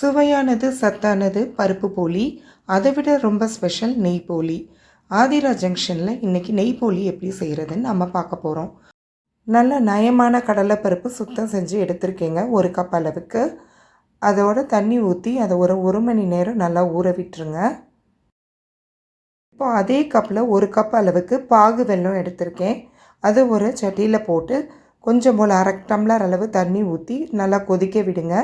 சுவையானது சத்தானது பருப்பு போலி. அதை விட ரொம்ப ஸ்பெஷல் நெய் போலி. ஆதிரா ஜங்ஷனில் இன்றைக்கி நெய் போலி எப்படி செய்கிறதுன்னு நம்ம பார்க்க போகிறோம் நல்ல நயமான கடலைப்பருப்பு சுத்தம் செஞ்சு எடுத்திருக்கேங்க. ஒரு கப் அளவுக்கு. அதோட தண்ணி ஊற்றி அதை ஒரு ஒரு மணி நேரம் நல்லா ஊற விட்டுருங்க. இப்போ அதே கப்பில் ஒரு கப் அளவுக்கு பாகு வெல்லம் எடுத்திருக்கேன். அது ஒரு சட்டியில் போட்டு கொஞ்சம் போல் அரை டம்ளர் அளவு தண்ணி ஊற்றி நல்லா கொதிக்க விடுங்க.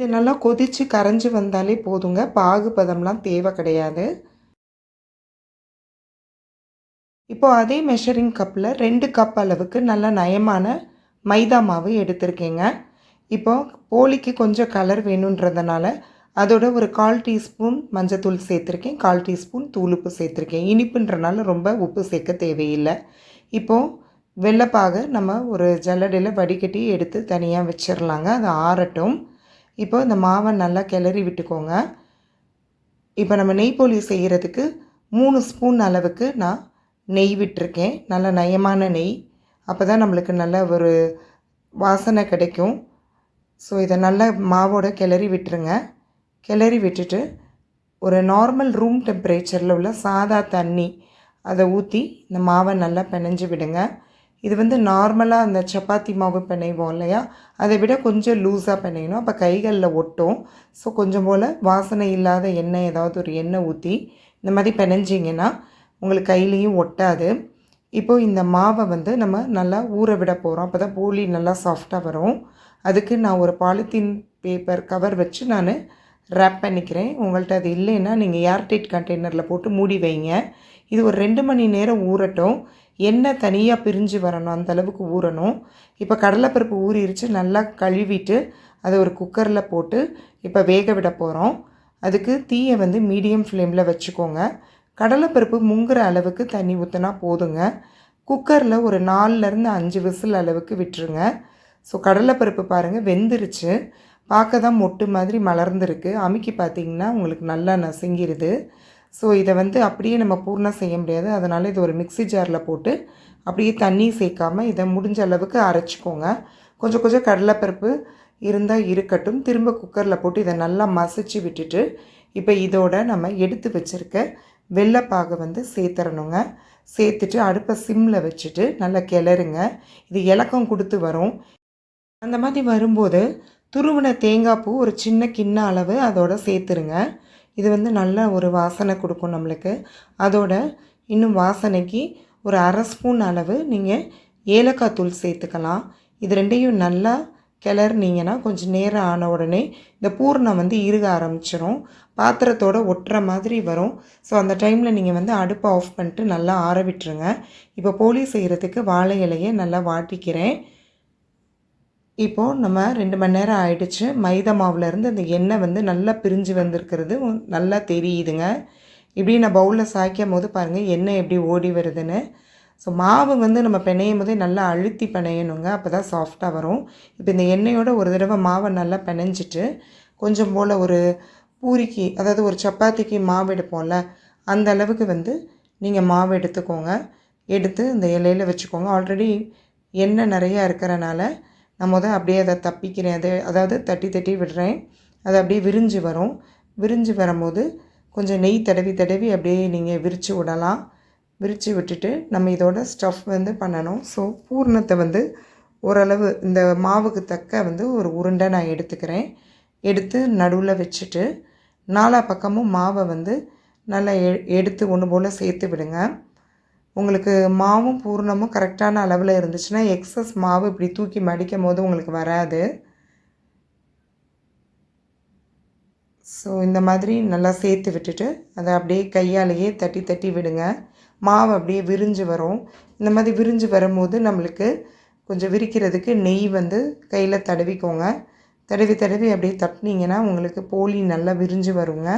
இது நல்லா கொதித்து கரைஞ்சி வந்தாலே போதுங்க. பாகு பதம்லாம் தேவை கிடையாது. இப்போது அதே மெஷரிங் கப்பில் ரெண்டு கப் அளவுக்கு நல்ல நயமான மைதா மாவு எடுத்திருக்கேங்க. இப்போது போலிக்கு கொஞ்சம் கலர் வேணுன்றதுனால அதோட ஒரு கால் டீஸ்பூன் மஞ்சத்தூள் சேர்த்துருக்கேன். கால் டீஸ்பூன் தூளுப்பு சேர்த்துருக்கேன். இனிப்புன்றனால ரொம்ப உப்பு சேர்க்க தேவையில்லை. இப்போது வெள்ளைப்பாக நம்ம ஒரு ஜல்லடையில் வடிகட்டி எடுத்து தனியாக வச்சிடலாங்க அது ஆறட்டும். இப்போ இந்த மாவை நல்லா கிளறி விட்டுக்கோங்க. இப்போ நம்ம நெய் போலி செய்கிறதுக்கு மூணு ஸ்பூன் அளவுக்கு நான் நெய் விட்டுருக்கேன். நல்ல நயமான நெய். அப்போ தான் நம்மளுக்கு நல்ல ஒரு வாசனை கிடைக்கும். ஸோ இதை நல்லா மாவோட கிளறி விட்டுருங்க. கிளறி விட்டுட்டு ஒரு நார்மல் ரூம் டெம்பரேச்சரில் உள்ள சாதா தண்ணி அதை ஊற்றி இந்த மாவை நல்லா பிணைஞ்சு விடுங்க. இது வந்து நார்மலாக அந்த சப்பாத்தி மாவு பிணைவோம் இல்லையா? அதை விட கொஞ்சம் லூஸாக பிணையணும். அப்போ கைகளில் ஒட்டும். ஸோ கொஞ்சம் போல் வாசனை இல்லாத எண்ணெய் ஏதாவது ஒரு எண்ணெய் ஊற்றி இந்த மாதிரி பிணைஞ்சிங்கன்னா உங்களுக்கு கையிலையும் ஒட்டாது. இப்போது இந்த மாவை வந்து நம்ம நல்லா ஊற விட போகிறோம் அப்போ தான் போலி நல்லா சாஃப்டாக வரும். அதுக்கு நான் ஒரு பாலித்தீன் பேப்பர் கவர் வச்சு நான் ரேப் பண்ணிக்கிறேன். உங்கள்கிட்ட அது இல்லைன்னா நீங்கள் ஏர்டைட் கண்டெய்னரில் போட்டு மூடி வைங்க. இது ஒரு ரெண்டு மணி நேரம் ஊறட்டும். எண்ணெய் தனியாக பிரிஞ்சு வரணும் அந்த அளவுக்கு ஊறணும். இப்போ கடலைப்பருப்பு ஊறிடுச்சு நல்லா கழுவிட்டு அதை ஒரு குக்கரில் போட்டு இப்போ வேக விட போகிறோம் அதுக்கு தீயை வந்து மீடியம் ஃப்ளேமில் வச்சுக்கோங்க. கடலைப்பருப்பு முங்குற அளவுக்கு தண்ணி ஊற்றினா போதுங்க. குக்கரில் ஒரு நாலுலேருந்து அஞ்சு விசில் அளவுக்கு விட்டுருங்க. ஸோ கடலைப்பருப்பு பாருங்கள் வெந்துருச்சு. பார்க்க தான் மொட்டு மாதிரி மலர்ந்துருக்கு. அமுக்கி பார்த்திங்கன்னா உங்களுக்கு நல்லா நசுங்கிடுது ஸோ இதை வந்து அப்படியே நம்ம பூர்ணம் செய்ய முடியாது. அதனால் இது ஒரு மிக்ஸி ஜாரில் போட்டு அப்படியே தண்ணி சேர்க்காம இதை முடிஞ்ச அளவுக்கு அரைச்சிக்கோங்க. கொஞ்சம் கொஞ்சம் கடலைப்பருப்பு இருந்தால் இருக்கட்டும். திரும்ப குக்கரில் போட்டு இதை நல்லா மசிச்சு விட்டுட்டு இப்போ இதோட நம்ம எடுத்து வச்சுருக்க வெள்ளைப்பாகை வந்து சேர்த்துறணுங்க சேர்த்துட்டு அடுப்பை சிம்மில் வச்சுட்டு நல்லா கிளறுங்க. இது இலக்கம் கொடுத்து வரும். அந்த மாதிரி வரும்போது துருவின தேங்காய் பூ ஒரு சின்ன கிண்ண அளவு அதோட சேர்த்துருங்க. இது வந்து நல்ல ஒரு வாசனை கொடுக்கும் நம்மளுக்கு. அதோட இன்னும் வாசனைக்கு ஒரு அரை ஸ்பூன் அளவு நீங்கள் ஏலக்காய் தூள் சேர்த்துக்கலாம். இது ரெண்டையும் நல்லா கிளறினீங்கன்னா கொஞ்சம் நேரம் ஆன உடனே இந்த பூர்ணம் வந்து இறுக ஆரம்பிச்சிடும் பாத்திரத்தோட ஒட்டுற மாதிரி வரும். ஸோ அந்த டைமில் நீங்கள் வந்து அடுப்பை ஆஃப் பண்ணிட்டு நல்லா ஆற விட்டுருங்க. இப்போ போலி செய்கிறதுக்கு வாழை இலையை நல்லா வாட்டிக்கிறேன். இப்போது நம்ம ரெண்டு மணி நேரம் ஆயிடுச்சு. மைதா மாவுலேருந்து அந்த எண்ணெய் வந்து நல்லா பிரிஞ்சு வந்திருக்கிறது. நல்லா தெரியுதுங்க. இப்படி நான் பவுலில் சாய்க்கும் போது பாருங்கள் எண்ணெய் எப்படி ஓடி வருதுன்னு. ஸோ மாவு வந்து நம்ம பிணையும் போதே நல்லா அழுத்தி பிணையணுங்க. அப்போ தான் சாஃப்டாக வரும். இப்போ இந்த எண்ணெயோட ஒரு தடவை மாவை நல்லா பிணைஞ்சிட்டு கொஞ்சம் போல் ஒரு பூரிக்கு அதாவது ஒரு சப்பாத்திக்கு மாவு எடுப்போம்ல அந்த அளவுக்கு வந்து நீங்கள் மாவு எடுத்துக்கோங்க. எடுத்து இந்த இலையில் வச்சுக்கோங்க. ஆல்ரெடி எண்ணெய் நிறையா இருக்கிறனால நான் முதல் அப்படியே அதை தப்பிக்கிறேன். அது அதாவது தட்டி தட்டி விடுறேன். அது அப்படியே விரிஞ்சு வரும். விரிஞ்சு வரும்போது கொஞ்சம் நெய் தடவி தடவி அப்படியே நீங்கள் விரித்து விடலாம். விரித்து விட்டுட்டு நம்ம இதோட ஸ்டஃப் வந்து பண்ணணும். ஸோ பூர்ணத்தை வந்து ஓரளவு இந்த மாவுக்கு தக்க வந்து ஒரு உருண்டை நான் எடுத்துக்கிறேன். எடுத்து நடுவில் வச்சுட்டு நாலா பக்கமும் மாவை வந்து நல்லா எ எடுத்து ஒன்று போல் சேர்த்து விடுங்க. உங்களுக்கு மாவும் பூர்ணமும் கரெக்டான அளவில் இருந்துச்சுன்னா எக்ஸஸ் மாவு இப்படி தூக்கி மடிக்கும் போது உங்களுக்கு வராது. ஸோ இந்த மாதிரி நல்லா சேர்த்து விட்டுட்டு அதை அப்படியே கையாலேயே தட்டி தட்டி விடுங்க. மாவு அப்படியே விரிஞ்சு வரும். இந்த மாதிரி விரிஞ்சு வரும்போது நம்மளுக்கு கொஞ்சம் விரிக்கிறதுக்கு நெய் வந்து கையில் தடவிக்கோங்க. தடவி தடவி அப்படியே தட்டினீங்கன்னா உங்களுக்கு போலி நல்லா விரிஞ்சு வருங்க.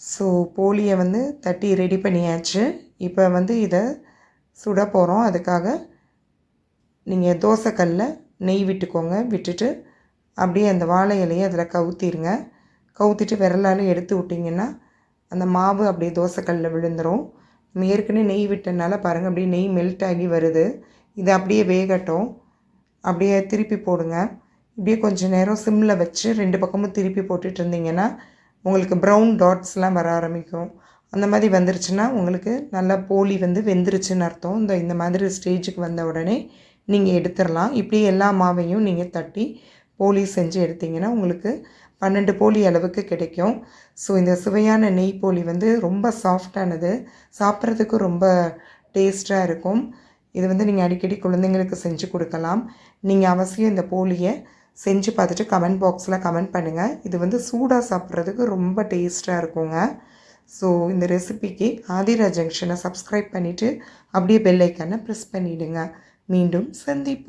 ஸோ போலியை வந்து தட்டி ரெடி பண்ணியாச்சு. இப்போ வந்து இதை சுட போகிறோம் அதுக்காக நீங்கள் தோசைக்கல்லில் நெய் விட்டுக்கோங்க. விட்டுட்டு அப்படியே அந்த வாழை இலையை அதில் கவுத்திடுங்க கவுத்திட்டு விரலால் எடுத்து விட்டிங்கன்னா அந்த மாவு அப்படியே தோசைக்கல்லில் விழுந்துடும் நம்ம ஏற்கனவே நெய் விட்டனால பாருங்கள் அப்படியே நெய் மெல்ட் ஆகி வருது. இது அப்படியே வேகட்டும். அப்படியே திருப்பி போடுங்க. இப்படியே கொஞ்சம் நேரம் சிம்மில் வச்சு ரெண்டு பக்கமும் திருப்பி போட்டுட்டு இருந்தீங்கன்னா உங்களுக்கு ப்ரௌன் டாட்ஸ்லாம் வர ஆரம்பிக்கும். அந்த மாதிரி வந்துருச்சுன்னா உங்களுக்கு நல்லா போலி வந்து வெந்துருச்சுன்னு அர்த்தம். இந்த இந்த மாதிரி ஸ்டேஜுக்கு வந்த உடனே நீங்கள் எடுத்துடலாம். இப்படி எல்லா மாவையும் நீங்கள் தட்டி போலி செஞ்சு எடுத்தீங்கன்னா உங்களுக்கு பன்னெண்டு போலி அளவுக்கு கிடைக்கும். ஸோ இந்த சுவையான நெய் போலி வந்து ரொம்ப சாஃப்டானது சாப்பிட்றதுக்கு ரொம்ப டேஸ்ட்டாக இருக்கும். இது வந்து நீங்கள் அடிக்கடி குழந்தைங்களுக்கு செஞ்சு கொடுக்கலாம். நீங்கள் அவசியம் இந்த போலியை செஞ்சு பார்த்துட்டு கமெண்ட் பாக்ஸில் கமெண்ட் பண்ணுங்கள் இது வந்து சூடாக சாப்பிட்றதுக்கு ரொம்ப டேஸ்ட்டாக இருக்குங்க. ஸோ இந்த ரெசிபிக்கு ஆதிரா ஜங்ஷனை சப்ஸ்கிரைப் பண்ணிவிட்டு அப்படியே பெல்லைக்கானை ப்ரெஸ் பண்ணிவிடுங்க மீண்டும் சந்திப்போம்.